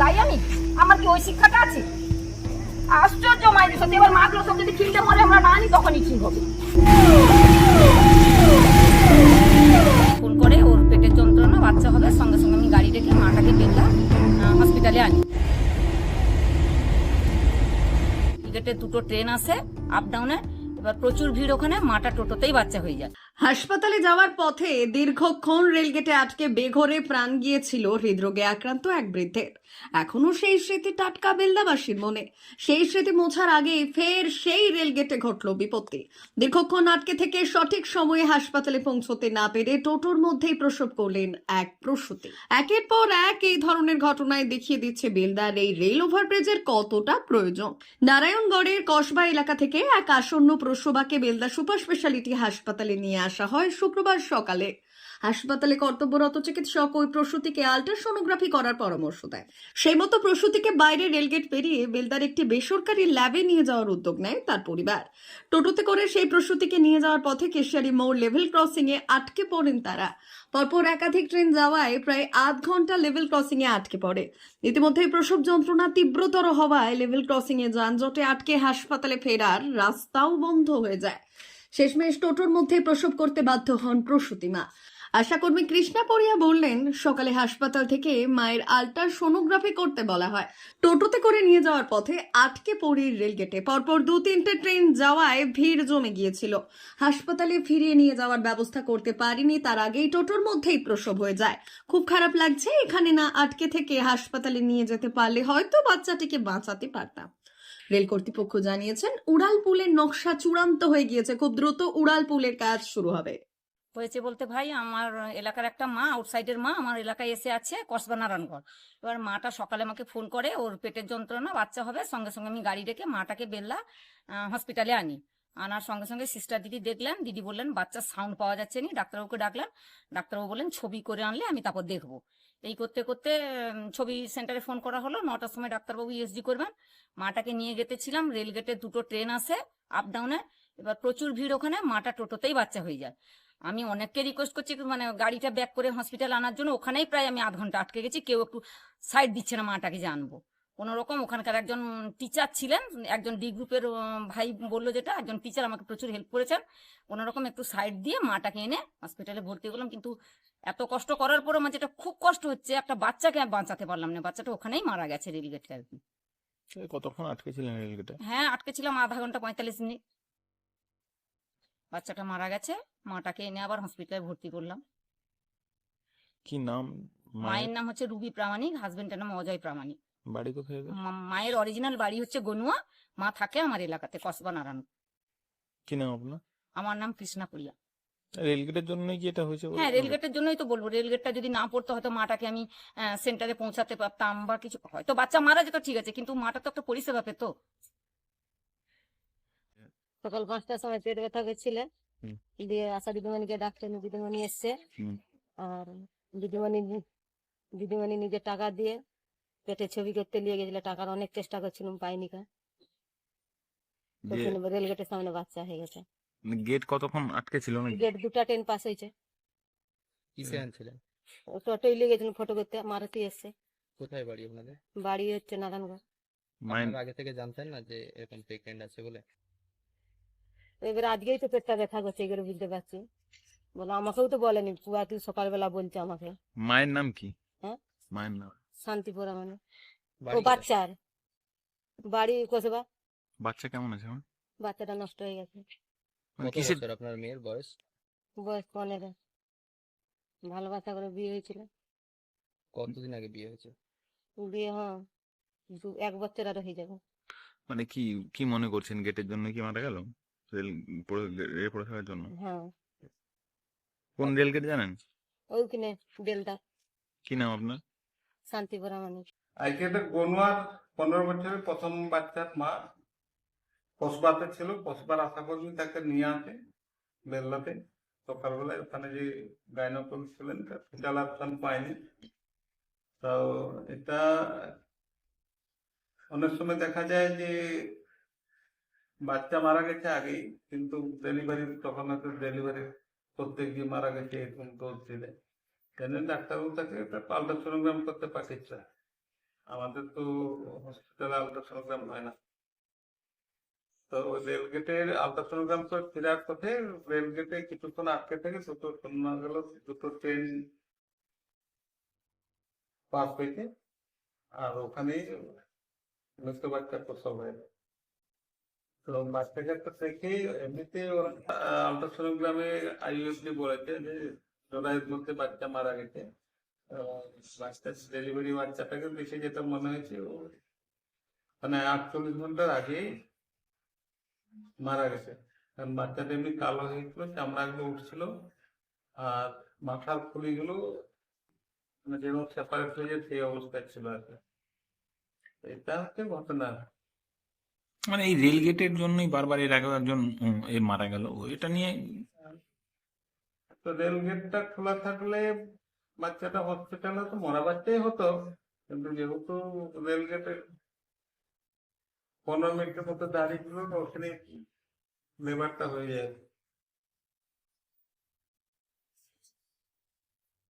দায়ী আমি? আমার কি ওই শিক্ষাটা আছে? আশ্চর্য মায়ের সত্যি, এবার মাগুলো সব যদি খিলতে মরে আমরা না আনি, তখনই ঠিক হবে? করে ওর পেটের যন্ত্রণা, বাচ্চা হবে, সঙ্গে সঙ্গে আমি গাড়ি মাটাকে হসপিটালে আনি। টিকেটে দুটো ট্রেন আসে আপ ডাউনে এবার প্রচুর ভিড় ওখানে, মাটা টোটোতেই বাচ্চা হয়ে যায়। হাসপাতালে যাওয়ার পথে দীর্ঘক্ষণ রেলগেটে আটকে বেঘরে প্রাণ গিয়েছিল হৃদরোগে আক্রান্ত এক বৃদ্ধের। এখনও সেই স্মৃতি টাটকা বেলদাবাসীর মনে। সেই স্মৃতি মোছার আগে ফের সেই রেলগেটে ঘটল বিপত্তি। দীর্ঘক্ষণ আটকে থেকে সঠিক সময়ে হাসপাতালে পৌঁছতে না পেরে টোটোর মধ্যেই প্রসব করলেন এক প্রসূতি। একের পর এক এই ধরনের ঘটনায় দেখিয়ে দিচ্ছে বেলদার এই রেল ওভারব্রিজের কতটা প্রয়োজন। নারায়ণগড়ের কসবা এলাকা থেকে এক আসন্ন প্রসবাকে বেলদা সুপার স্পেশালিটি হাসপাতালে নিয়ে আসা হয় শুক্রবার সকালে। হাসপাতালে কর্তব্যরত চিকিৎসক ওই প্রসূতিকে আল্ট্রাসোনোগ্রাফি করার পরামর্শ দেয়। সেই মতো প্রসূতিকে বাইরে রেলগেট পেরিয়ে বেলদার একটি বেসরকারি ল্যাবে নিয়ে যাওয়ার উদ্যোগ নেয় তার পরিবার। টোটোতে করে সেই প্রসূতিকে নিয়ে যাওয়ার পথে কেশিয়ারি মোড় লেভেল ক্রসিং এ আটকে পড়েন তারা। পরপর একাধিক ট্রেন যাওয়ায় প্রায় আধ ঘণ্টা লেভেল ক্রসিং এ আটকে পড়ে। ইতিমধ্যে প্রসব যন্ত্রণা তীব্রতর হওয়ায় লেভেল ক্রসিং এ যানজটে আটকে হাসপাতালে ফেরার রাস্তাও বন্ধ হয়ে যায়। শেষমেশ টোটোর মধ্যে প্রসব করতে বাধ্য হন প্রসূতি মা আশাকর্মী কৃষ্ণা পরিয়া বললেন, সকালে হাসপাতাল থেকে মায়ের আল্ট্রা সোনোগ্রাফি করতে বলা হয়। টোটোতে করে নিয়ে যাওয়ার পথে আটকে পড়ি রেলগেটে। পরপর দু তিনটে ট্রেন যাওয়ায় ভিড় জমে গিয়েছিল। হাসপাতালে ফিরিয়ে নিয়ে যাওয়ার ব্যবস্থা করতে পারিনি, তার আগেই টোটোর মধ্যেই প্রসব হয়ে যায়। খুব খারাপ লাগছে, এখানে না আটকে থেকে হাসপাতালে নিয়ে যেতে পারলে হয়তো বাচ্চাটিকে বাঁচাতে পারতাম। রেল কর্তৃপক্ষ জানিয়েছেন, উড়াল পুলের নকশা চূড়ান্ত হয়ে গিয়েছে। খুব দ্রুত উড়াল পুলের কাজ শুরু হবে। হয়েছে বলতে ভাই, আমার এলাকার একটা মা আউটসাইডের মা, আমার এলাকায় এসে আছে কসবা নারায়ণগড়। এবার মাটা সকালে আমাকে ফোন করে, ওর পেটের যন্ত্রণা, বাচ্চা হবে, সঙ্গে সঙ্গে আমি গাড়ি ডেকে মাটাকে বেললা হসপিটালে আনি। আনার সঙ্গে সঙ্গে সিস্টার দিদি দেখলেন, দিদি বললেন, বাচ্চার সাউন্ড পাওয়া যাচ্ছে নি, ডাক্তারবাবুকে ডাকলেন ডাক্তারবাবু বললেন, ছবি করে আনলে আমি তারপর দেখব। এই করতে করতে ছবি সেন্টারে ফোন করা হলো। নটার সময় ডাক্তারবাবু ইএসডি করবেন। মাটাকে নিয়ে গেতেছিলাম রেলগেটে দুটো ট্রেন আসে আপ ডাউনে এবার প্রচুর ভিড় ওখানে, মাটা টোটোতেই বাচ্চা হয়ে যায়। আমি অনেককে রিকোয়েস্ট করছি মানে গাড়িটা ব্যাক করে হসপিটাল আনার জন্য। ওখানেই প্রায় আমি আধ ঘণ্টা আটকে গেছি। কেউ একটু সাইড দিচ্ছে না মাটাকে যে আনব। কোনো রকম ওখানকার একজন টিচার ছিলেন। একজন ডি গ্রুপের ভাই বলল যেটা। একজন টিচার আমাকে প্রচুর হেল্প করেছেন। কোনো রকম একটু সাইড দিয়ে মাটাকে এনে হসপিটালে ভর্তি করলাম কিন্তু এত কষ্ট করার পরে আমার যেটা খুব কষ্ট হচ্ছে একটা বাচ্চাকে বাঁচাতে পারলাম না। বাচ্চাটা ওখানেই মারা গেছে রেলগেটে আর কি। কতক্ষণ আটকে ছিলেন রেলগেটে হ্যাঁ আটকে ছিলাম আধা ঘণ্টা পঁয়তাল্লিশ মিনিট। বাচ্চাটা মারা গেছে মাটাকে এনে আবার হসপিটালে ভর্তি করলাম। কি নাম? মায়ের? নাম হচ্ছে রুবি প্রামাণিক হাজবেন্ডের নাম অজয় প্রামাণিক। বাড়ি কোথায় মায়ের অরিজিনাল বাড়ি হচ্ছে গনুয়া মা থাকে আমার এলাকাতে কসবা নারায়ণ। কি নাম আপনার? আমার নাম কৃষ্ণাপুরিয়া রেলগেটের জন্যই কি এটা হয়েছে হ্যাঁ রেলগেটের জন্যই তো বলব। রেলগেটটা যদি না পড়তো হয়তো মাটাকে আমি সেন্টারে পৌঁছাতে পারতাম বা কিছু হয়তো বাচ্চা মারা যেত ঠিক আছে কিন্তু মাটা তো একটা পরিষেবা পেতো। সকাল পাঁচটার সময় পেট ব্যথা হুম। দিয়ে আশা দিদিমণিকে দিদিমণি এসছে। আর দিদিমণি দিদিমণি নিজে টাকা দিয়ে পেটে ছবি করতে নিয়ে গেছিল। টাকার অনেক চেষ্টা করছিলাম পাইনি কা। যে রেল গেটের সামনে বাচ্চা হয়ে গেছে। গেট কতক্ষণ আটকে ছিল নাকি? গেট দুটা ট্রেন পাস হয়েছে। কিসে আনছিলেন? টোটোই নিয়ে গেছিলাম ফটো করতে মারুতি এসছে। কোথায় বাড়ি আপনাদের? বাড়ি হচ্ছে মায়ের আপনারা আগে থেকে জানতেন না যে এরকম প্রেগনেন্ট আছে বলে? এবার আজকেই তো পেটটা ব্যথা করছে এগুলো বুঝতে পারছি। বলো আমাকেও তো বলেনি পুয়া তুই সকালবেলা বলছে আমাকে। মায়ের নাম কি? হ্যাঁ? মায়ের নাম? শান্তিপুরা মানে। ও বাচ্চার। বাড়ি কসবা বাচ্চা কেমন আছে বাচ্চাটা নষ্ট হয়ে গেছে। মানে কিসের আপনার মেয়ের বয়স? বয়স পনেরো। ভালো বাচ্চা করে বিয়ে হয়েছিল। কতদিন আগে বিয়ে হয়েছে? বিয়ে হ্যাঁ এক বছর আরও হয়ে যাবে। মানে কি কি মনে করছেন গেটের জন্য কি মারা গেল? রেল পড়ে- রেল পড়ে থাকার জন্য? হ্যাঁ। কোন রেল গেট জানেন? ওইখানে বেলদা কি নাম আপনার? শান্তিপুরা মানে আজকে এটা গনুয়ার পনেরো বছরের প্রথম বাচ্চার মা। কসবাতে ছিল কসবার আশা কর্মী তাকে নিয়ে আসে বেল্লাতে সকালবেলায় ওখানে যে গাইনোকল ছিলেন চালাচ্ছেন পায়নি। তো এটা অনেক সময় দেখা যায় যে বাচ্চা মারা গেছে আগেই, কিন্তু ডেলিভারি তখন হয়তো ডেলিভারি করতে গিয়ে মারা গেছে, এরকম দিলে সেজন্য ডাক্তারবাবু তাকে আল্ট্রাসোনোগ্রাম করতে পাঠিয়েছে। আমাদের তো হসপিটালে আলট্রাসোনোগ্রাম হয় না। তো ওই রেল গেটের আলট্রাসোনোগ্রাম তো ফেরার পথে রেল গেটে কিছুক্ষণ আটকে থেকে দুটো শোনা গেল, দুটো ট্রেন পাস হয়েছে। আর ওখানেই মৃত বাচ্চা প্রসব হয়েছে তো বাচ্চাকে তো দেখে, এমনিতে আলট্রাসোনোগ্রামে আইইউএসডি বলেছে যে জোড়াইয়ের মধ্যে বাচ্চা মারা গেছে। বাচ্চা ডেলিভারি বাচ্চাটাকে দেখে যেটা মনে হয়েছে মানে আটচল্লিশ ঘণ্টার আগেই মারা গেছে। কারণ বাচ্চাটা এমনি কালো হয়েছিল চামড়াগুলো উঠছিল আর মাথার ফুলিগুলো মানে যেরকম সেপারেট হয়ে যায় সেই অবস্থায় ছিল আর কি। এটা হচ্ছে ঘটনা। মানে এই রেল গেটের জন্যই বারবার এর আগেও একজন এ মারা গেল। এটা নিয়ে তো রেল গেটটা খোলা থাকলে বাচ্চাটা হসপিটালে তো মরা বাচ্চাই হতো। কিন্তু যেহেতু রেল গেটে পনেরো মিনিটের মতো দাঁড়িয়ে ওখানে লেবারটা হয়ে যায়।